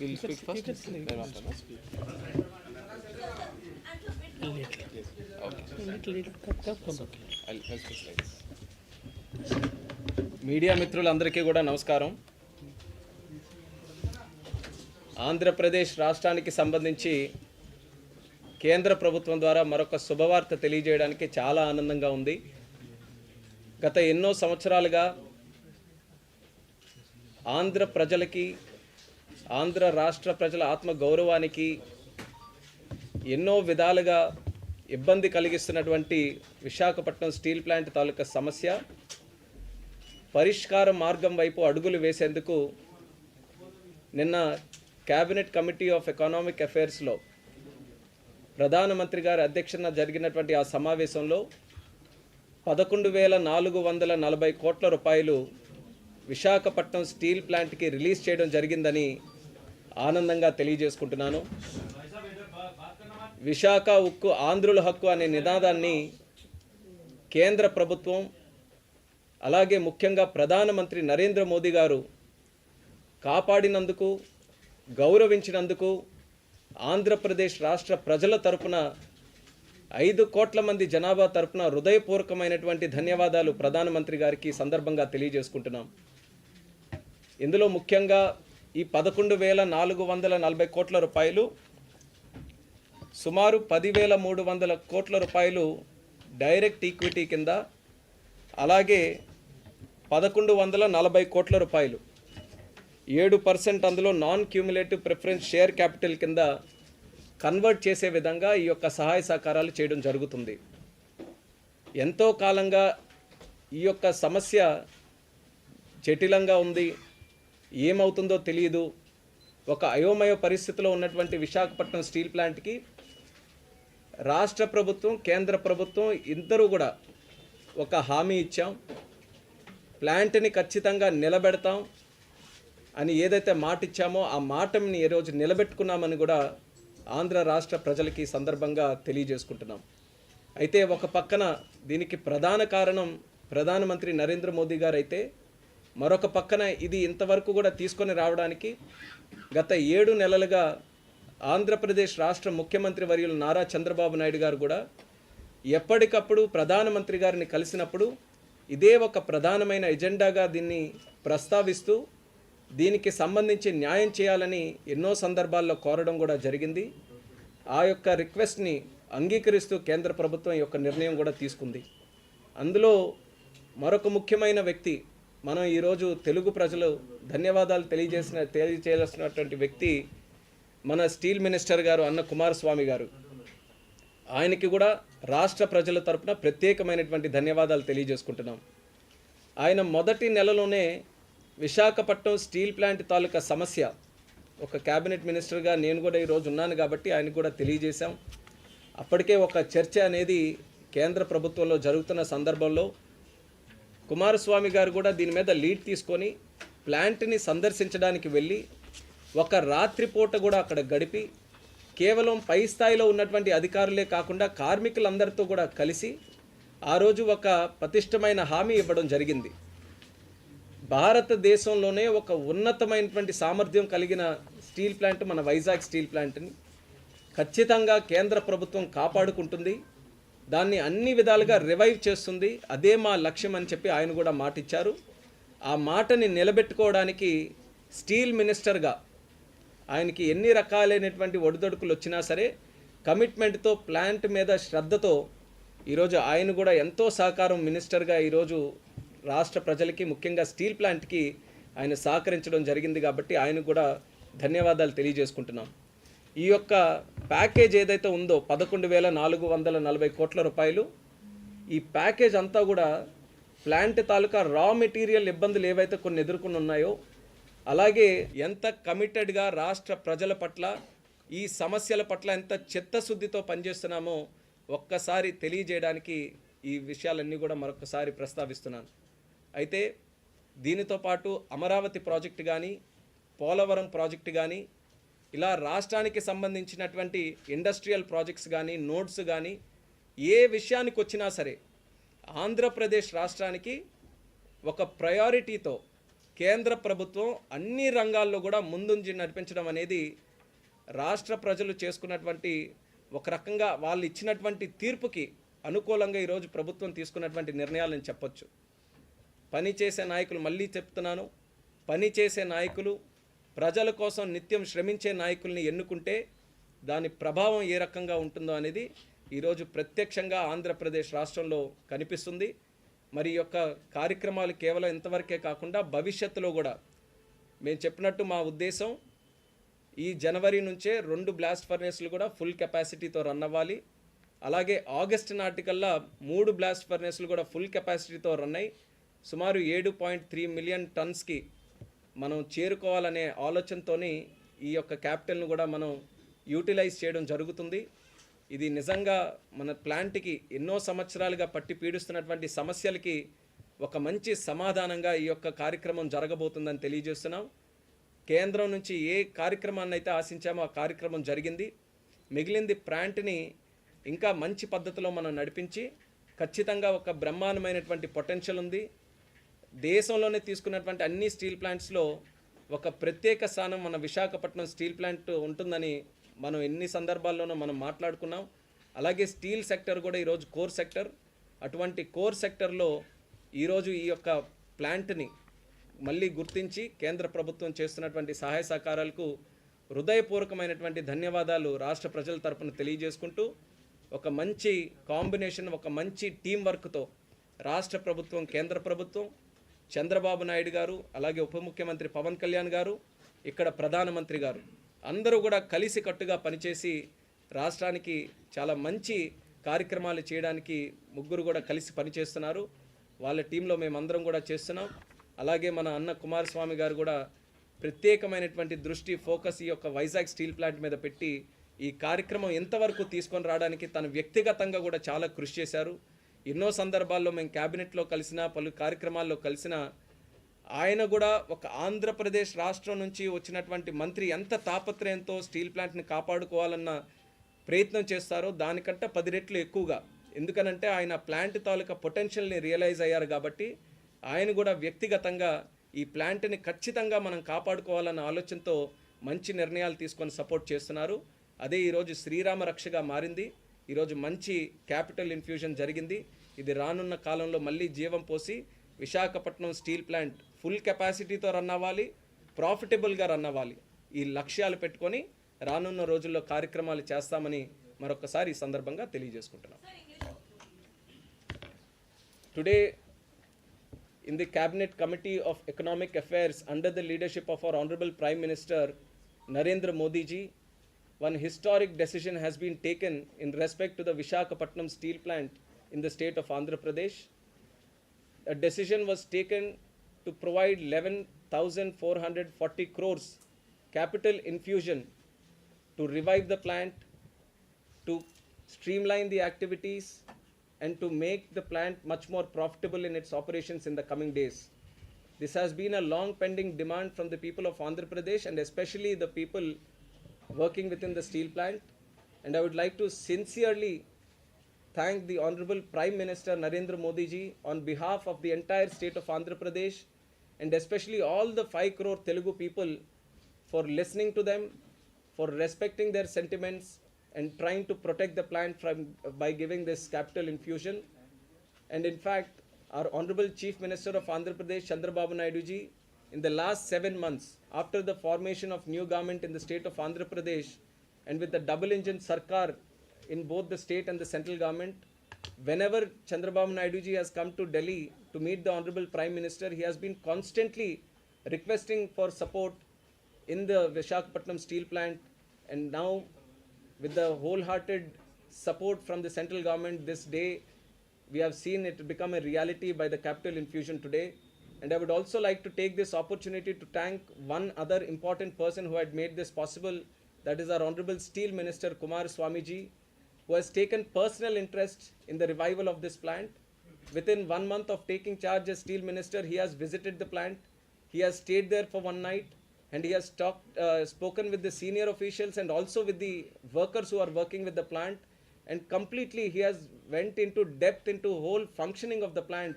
Speak like this. Media మిత్రులందరికీ కూడా నమస్కారం. ఆంధ్రప్రదేశ్ రాష్ట్రానికి సంబంధించి కేంద్ర ప్రభుత్వం ద్వారా మరొక శుభవార్త తెలియజేయడానికి చాలా ఆనందంగా ఉంది. గత ఎన్నో సంవత్సరాలుగా ఆంధ్ర ప్రజలకి ఆంధ్ర రాష్ట్ర ప్రజల ఆత్మ గౌరవానికి ఎన్నో విధాలుగా ఇబ్బంది కలిగిస్తున్నటువంటి విశాఖపట్నం స్టీల్ ప్లాంట్ తాలూకా సమస్య. పరిష్కార మార్గం వైపు అడుగులు వేసేందుకు నిన్న క్యాబినెట్ కమిటీ ఆఫ్ ఎకనామిక్ అఫైర్స్లో ప్రధానమంత్రి గారి అధ్యక్షన జరిగినటువంటి ఆ సమావేశంలో పదకొండు వేల నాలుగు వందల నలభై కోట్ల రూపాయలు విశాఖపట్నం స్టీల్ ప్లాంట్కి రిలీజ్ చేయడం జరిగిందని ఆనందంగా తెలియజేసుకుంటున్నాను. విశాఖ ఉక్కు ఆంధ్రుల హక్కు అనే నినాదాన్ని కేంద్ర ప్రభుత్వం అలాగే ముఖ్యంగా ప్రధానమంత్రి నరేంద్ర మోదీ గారు కాపాడినందుకు గౌరవించినందుకు ఆంధ్రప్రదేశ్ రాష్ట్ర ప్రజల తరపున ఐదు కోట్ల మంది జనాభా తరపున హృదయపూర్వకమైనటువంటి ధన్యవాదాలు ప్రధానమంత్రి గారికి సందర్భంగా తెలియజేసుకుంటున్నాం. ఇందులో ముఖ్యంగా ఈ పదకొండు వేల నాలుగు వందల నలభై కోట్ల రూపాయలు సుమారు పదివేల మూడు వందల కోట్ల రూపాయలు డైరెక్ట్ ఈక్విటీ కింద అలాగే పదకొండు వందల నలభై కోట్ల రూపాయలు. ఏడు పర్సెంట్ అందులో non cumulative preference share capital కింద కన్వర్ట్ చేసే విధంగా ఈ యొక్క సహాయ సహకారాలు చేయడం జరుగుతుంది. ఎంతో కాలంగా ఈ యొక్క సమస్య జటిలంగా ఉంది. ఏమవుతుందో తెలియదు ఒక అయోమయ పరిస్థితిలో ఉన్నటువంటి విశాఖపట్నం స్టీల్ ప్లాంట్కి రాష్ట్ర ప్రభుత్వం కేంద్ర ప్రభుత్వం ఇద్దరు కూడా ఒక హామీ ఇచ్చాం. ప్లాంట్ని ఖచ్చితంగా నిలబెడతాం అని ఏదైతే మాట ఇచ్చామో ఆ మాటని ఈరోజు నిలబెట్టుకున్నామని కూడా ఆంధ్ర రాష్ట్ర ప్రజలకి సందర్భంగా తెలియజేసుకుంటున్నాం. అయితే ఒక పక్కన దీనికి ప్రధాన కారణం ప్రధానమంత్రి నరేంద్ర మోదీ గారు అయితే మరొక పక్కన ఇది ఇంతవరకు కూడా తీసుకొని రావడానికి గత ఏడు నెలలుగా ఆంధ్రప్రదేశ్ రాష్ట్ర ముఖ్యమంత్రి వర్యులు నారా చంద్రబాబు నాయుడు గారు కూడా ఎప్పటికప్పుడు ప్రధానమంత్రి గారిని కలిసినప్పుడు ఇదే ఒక ప్రధానమైన ఎజెండాగా దీన్ని ప్రస్తావిస్తూ దీనికి సంబంధించి న్యాయం చేయాలని ఎన్నో సందర్భాల్లో కోరడం కూడా జరిగింది. ఆ యొక్క రిక్వెస్ట్ని అంగీకరిస్తూ కేంద్ర ప్రభుత్వం యొక్క నిర్ణయం కూడా తీసుకుంది. అందులో మరొక ముఖ్యమైన వ్యక్తి మనం ఈరోజు తెలుగు ప్రజలు ధన్యవాదాలు తెలియజేసిన తెలియజేయాల్సినటువంటి వ్యక్తి మన స్టీల్ మినిస్టర్ గారు అన్న కుమారస్వామి గారు. ఆయనకి కూడా రాష్ట్ర ప్రజల తరపున ప్రత్యేకమైనటువంటి ధన్యవాదాలు తెలియజేసుకుంటున్నాం. ఆయన మొదటి నెలలోనే విశాఖపట్నం స్టీల్ ప్లాంట్ తాలూకా సమస్య. ఒక క్యాబినెట్ మినిస్టర్గా నేను కూడా ఈరోజు ఉన్నాను కాబట్టి ఆయనకు కూడా తెలియజేశాం. అప్పటికే ఒక చర్చ అనేది కేంద్ర ప్రభుత్వంలో జరుగుతున్న సందర్భంలో కుమారస్వామి గారు కూడా దీని మీద లీడ్ తీసుకొని ప్లాంట్ని సందర్శించడానికి వెళ్ళి ఒక రాత్రిపూట కూడా అక్కడ గడిపి కేవలం పై స్థాయిలో ఉన్నటువంటి అధికారులే కాకుండా కార్మికులందరితో కూడా కలిసి ఆ రోజు ఒక పతిష్టమైన హామీ ఇవ్వడం జరిగింది. భారతదేశంలోనే ఒక ఉన్నతమైనటువంటి సామర్థ్యం కలిగిన స్టీల్ ప్లాంట్ మన వైజాగ్ స్టీల్ ప్లాంట్ని ఖచ్చితంగా కేంద్ర ప్రభుత్వం కాపాడుకుంటుంది. దాన్ని అన్ని విధాలుగా రివైవ్ చేస్తుంది. అదే మా లక్ష్యం అని చెప్పి ఆయన కూడా మాట ఇచ్చారు ఆ మాటని నిలబెట్టుకోవడానికి స్టీల్ మినిస్టర్గా ఆయనకి ఎన్ని రకాలైనటువంటి ఒడిదొడుకులు వచ్చినా సరే కమిట్మెంట్తో ప్లాంట్ మీద శ్రద్ధతో ఈరోజు ఆయన కూడా ఎంతో సహకారం మినిస్టర్గా ఈరోజు రాష్ట్ర ప్రజలకి ముఖ్యంగా స్టీల్ ప్లాంట్కి ఆయన సహకరించడం జరిగింది కాబట్టి ఆయన కూడా ధన్యవాదాలు తెలియజేసుకుంటున్నాం. ఈ యొక్క ప్యాకేజ్ ఏదైతే ఉందో పదకొండు వేల నాలుగు వందల నలభై కోట్ల రూపాయలు ఈ ప్యాకేజ్ అంతా కూడా ప్లాంట్ తాలూకా రా మెటీరియల్ ఇబ్బందులు ఏవైతే కొన్ని ఎదుర్కొని ఉన్నాయో అలాగే ఎంత కమిటెడ్గా రాష్ట్ర ప్రజల పట్ల ఈ సమస్యల పట్ల ఎంత చిత్తశుద్ధితో పనిచేస్తున్నామో ఒక్కసారి తెలియజేయడానికి ఈ విషయాలన్నీ కూడా మరొకసారి ప్రస్తావిస్తున్నాను. అయితే దీనితో పాటు అమరావతి ప్రాజెక్టు కానీ పోలవరం ప్రాజెక్టు కానీ ఇలా రాష్ట్రానికి సంబంధించినటువంటి ఇండస్ట్రియల్ ప్రాజెక్ట్స్ కానీ నోట్స్ కానీ ఏ విషయానికి వచ్చినా సరే ఆంధ్రప్రదేశ్ రాష్ట్రానికి ఒక ప్రయారిటీతో కేంద్ర ప్రభుత్వం అన్ని రంగాల్లో కూడా ముందుంచి నడిపించడం అనేది రాష్ట్ర ప్రజలు చేసుకున్నటువంటి ఒక రకంగా వాళ్ళు ఇచ్చినటువంటి తీర్పుకి అనుకూలంగా ఈరోజు ప్రభుత్వం తీసుకున్నటువంటి నిర్ణయాలని చెప్పొచ్చు. పని చేసే నాయకులు మళ్ళీ చెప్తున్నాను. పని చేసే నాయకులు ప్రజల కోసం నిత్యం శ్రమించే నాయకుల్ని ఎన్నుకుంటే దాని ప్రభావం ఏ రకంగా ఉంటుందో అనేది ఈరోజు ప్రత్యక్షంగా ఆంధ్రప్రదేశ్ రాష్ట్రంలో కనిపిస్తుంది. మరి యొక్క కార్యక్రమాలు కేవలం ఇంతవరకే కాకుండా భవిష్యత్తులో కూడా మేము చెప్పినట్టు మా ఉద్దేశం ఈ జనవరి నుంచే రెండు బ్లాస్ట్ ఫర్నేస్లు కూడా ఫుల్ కెపాసిటీతో రన్ అవ్వాలి. అలాగే ఆగస్ట్ నాటికల్లా మూడు బ్లాస్ట్ ఫర్నేస్లు కూడా ఫుల్ కెపాసిటీతో రన్ అయ్యి సుమారు ఏడు పాయింట్ త్రీ మిలియన్ టన్స్కి మనం చేరుకోవాలనే ఆలోచనతోని ఈ యొక్క క్యాపిటల్ను కూడా మనం యూటిలైజ్ చేయడం జరుగుతుంది. ఇది నిజంగా మన ప్లాంట్కి ఎన్నో సంవత్సరాలుగా పట్టి పీడిస్తున్నటువంటి సమస్యలకి ఒక మంచి సమాధానంగా ఈ యొక్క కార్యక్రమం జరగబోతుందని తెలియజేస్తున్నాం. కేంద్రం నుంచి ఏ కార్యక్రమాన్ని అయితే ఆశించామో ఆ కార్యక్రమం జరిగింది. మిగిలింది ప్లాంట్ని ఇంకా మంచి పద్ధతిలో మనం నడిపించి ఖచ్చితంగా ఒక బ్రహ్మాండమైనటువంటి పొటెన్షియల్ ఉంది. దేశంలోనే తీసుకున్నటువంటి అన్ని స్టీల్ ప్లాంట్స్లో ఒక ప్రత్యేక స్థానం మన విశాఖపట్నం స్టీల్ ప్లాంట్ ఉంటుందని మనం ఎన్ని సందర్భాల్లోనూ మనం మాట్లాడుకున్నాం. అలాగే స్టీల్ సెక్టర్ కూడా ఈరోజు కోర్ సెక్టర్. అటువంటి కోర్ సెక్టర్లో ఈరోజు ఈ యొక్క ప్లాంట్ని మళ్ళీ గుర్తించి కేంద్ర ప్రభుత్వం చేస్తున్నటువంటి సహాయ సహకారాలకు హృదయపూర్వకమైనటువంటి ధన్యవాదాలు రాష్ట్ర ప్రజల తరపున తెలియజేసుకుంటూ ఒక మంచి కాంబినేషన్ ఒక మంచి టీం వర్క్తో రాష్ట్ర ప్రభుత్వం కేంద్ర ప్రభుత్వం చంద్రబాబు నాయుడు గారు అలాగే ఉప ముఖ్యమంత్రి పవన్ కళ్యాణ్ గారు ఇక్కడ ప్రధానమంత్రి గారు. అందరూ కూడా కలిసి కట్టుగా పనిచేసి రాష్ట్రానికి చాలా మంచి కార్యక్రమాలు చేయడానికి ముగ్గురు కూడా కలిసి పనిచేస్తున్నారు. వాళ్ళ టీంలో మేమందరం కూడా చేస్తున్నాం. అలాగే మన అన్న కుమారస్వామి గారు కూడా ప్రత్యేకమైనటువంటి దృష్టి ఫోకస్ ఈ యొక్క వైజాగ్ స్టీల్ ప్లాంట్ మీద పెట్టి ఈ కార్యక్రమం ఎంతవరకు తీసుకొని రావడానికి తను వ్యక్తిగతంగా కూడా చాలా కృషి చేశారు. ఎన్నో సందర్భాల్లో మేము క్యాబినెట్లో కలిసిన పలు కార్యక్రమాల్లో కలిసిన ఆయన కూడా ఒక ఆంధ్రప్రదేశ్ రాష్ట్రం నుంచి వచ్చినటువంటి మంత్రి ఎంత తాపత్రయంతో స్టీల్ ప్లాంట్ని కాపాడుకోవాలన్న ప్రయత్నం చేస్తారో దానికంటే పది రెట్లు ఎక్కువగా. ఎందుకనంటే ఆయన ప్లాంట్ తాలూకా పొటెన్షియల్ని రియలైజ్ అయ్యారు కాబట్టి ఆయన కూడా వ్యక్తిగతంగా ఈ ప్లాంట్ని ఖచ్చితంగా మనం కాపాడుకోవాలన్న ఆలోచనతో మంచి నిర్ణయాలు తీసుకొని సపోర్ట్ చేస్తున్నారు. అదే ఈరోజు శ్రీరామ రక్షగా మారింది. ఈరోజు మంచి క్యాపిటల్ ఇన్ఫ్యూజన్ జరిగింది. ఇది రానున్న కాలంలో మళ్ళీ జీవం పోసి విశాఖపట్నం స్టీల్ ప్లాంట్ ఫుల్ కెపాసిటీతో రన్ అవ్వాలి ప్రాఫిటబుల్గా రన్ అవ్వాలి. ఈ లక్ష్యాలు పెట్టుకొని రానున్న రోజుల్లో కార్యక్రమాలు చేస్తామని మరొకసారి ఈ సందర్భంగా తెలియజేసుకుంటున్నాం. Today in the Cabinet Committee of Economic Affairs under the leadership of our Honorable Prime Minister Narendra Modi ji, one historic decision has been taken in respect to the Vishakhapatnam steel plant in the state of Andhra Pradesh. A decision was taken to provide 11,440 crores capital infusion to revive the plant, to streamline the activities, and to make the plant much more profitable in its operations in the coming days. This has been a long pending demand from the people of Andhra Pradesh and especially the people working within the steel plant. And I would like to sincerely thank the Honorable Prime Minister Narendra Modi ji on behalf of the entire state of Andhra Pradesh and especially all the 5 crore Telugu people for listening to them, for respecting their sentiments and trying to protect the plant from by giving this capital infusion. And in fact, our Honorable Chief Minister of Andhra Pradesh, Chandrababu Naidu ji, in the last seven months, after the formation of new government in the state of Andhra Pradesh, and with the double engine sarkar in both the state and the central government, whenever Chandrababu Naidu ji has come to Delhi to meet the Honorable Prime Minister, he has been constantly requesting for support in the Vishakhapatnam steel plant, and now with the wholehearted support from the central government this day we have seen it become a reality by the capital infusion today and i would also like to take this opportunity to thank one other important person who had made this possible. That is our honorable steel minister kumar swamiji who has taken personal interest in the revival of this plant. Within one month of taking charge as steel minister he has visited the plant. He has stayed there for one night and he has talked, uh, spoken with the senior officials and also with the workers who are working with the plant. And completely he has went into depth into whole functioning of the plant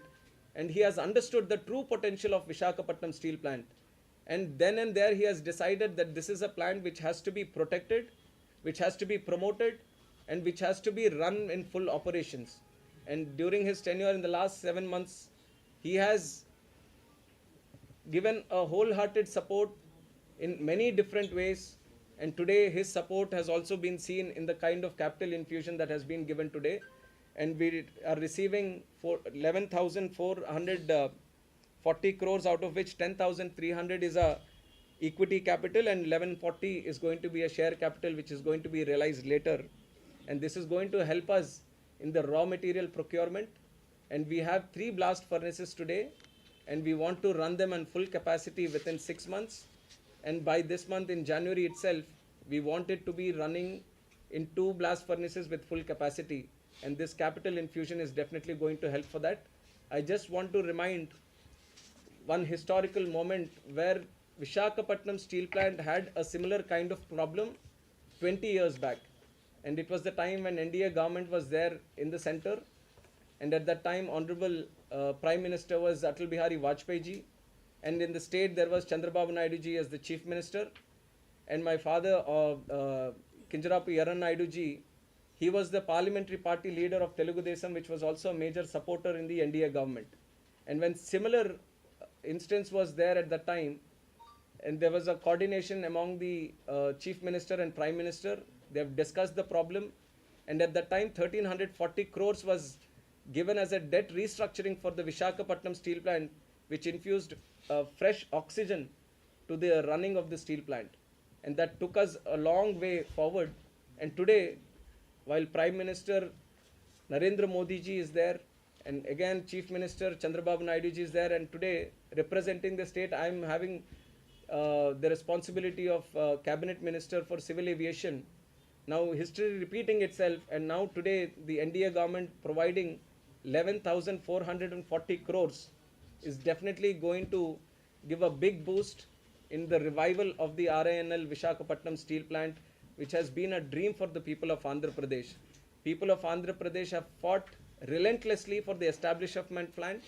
and he has understood the true potential of Vishakhapatnam steel plant. And then and there he has decided that this is a plant which has to be protected, which has to be promoted, and which has to be run in full operations. And during his tenure in the last seven months, he has given a wholehearted support in many different ways. And today, his support has also been seen in the kind of capital infusion that has been given today. And we are receiving for 11,440 uh, crores, out of which 10,300 is a equity capital and 1140 is going to be a share capital, which is going to be realized later. And this is going to help us in the raw material procurement. And we have three blast furnaces today, and we want to run them on full capacity within six months. And by this month in January itself, we want it to be running in two blast furnaces with full capacity. And this capital infusion is definitely going to help for that. I just want to remind one historical moment where Vishakhapatnam steel plant had a similar kind of problem 20 years back. And it was the time when NDA government was there in the center. And at that time, Honorable uh, Prime Minister was Atal Bihari Vajpayee ji. And in the state, there was Chandrababu Naidu ji as the Chief Minister. And my father, uh, uh, Kinjarapu Yaran Naidu ji, he was the parliamentary party leader of Telugu Desam, which was also a major supporter in the NDA government. And when similar uh, instance was there at that time, and there was a coordination among the uh, chief minister and prime minister, they have discussed the problem, and at that time, 1340 crores was given as a debt restructuring for the Vishakhapatnam steel plant, which infused uh, fresh oxygen to the running of the steel plant. And that took us a long way forward. And today, while Prime Minister Narendra Modi ji is there, and again Chief Minister Chandrababu Naidu ji is there, and today representing the state, I am having uh, the responsibility of uh, Cabinet Minister for Civil Aviation. Now history repeating itself, and now today the NDA government providing 11,440 crores is definitely going to give a big boost in the revival of the RINL Vishakhapatnam steel plant, which has been a dream for the people of Andhra Pradesh. People of Andhra Pradesh have fought relentlessly for the establishment plant,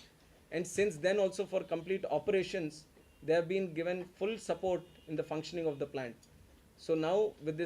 and since then also for complete operations, they have been given full support in the functioning of the plant. So now with this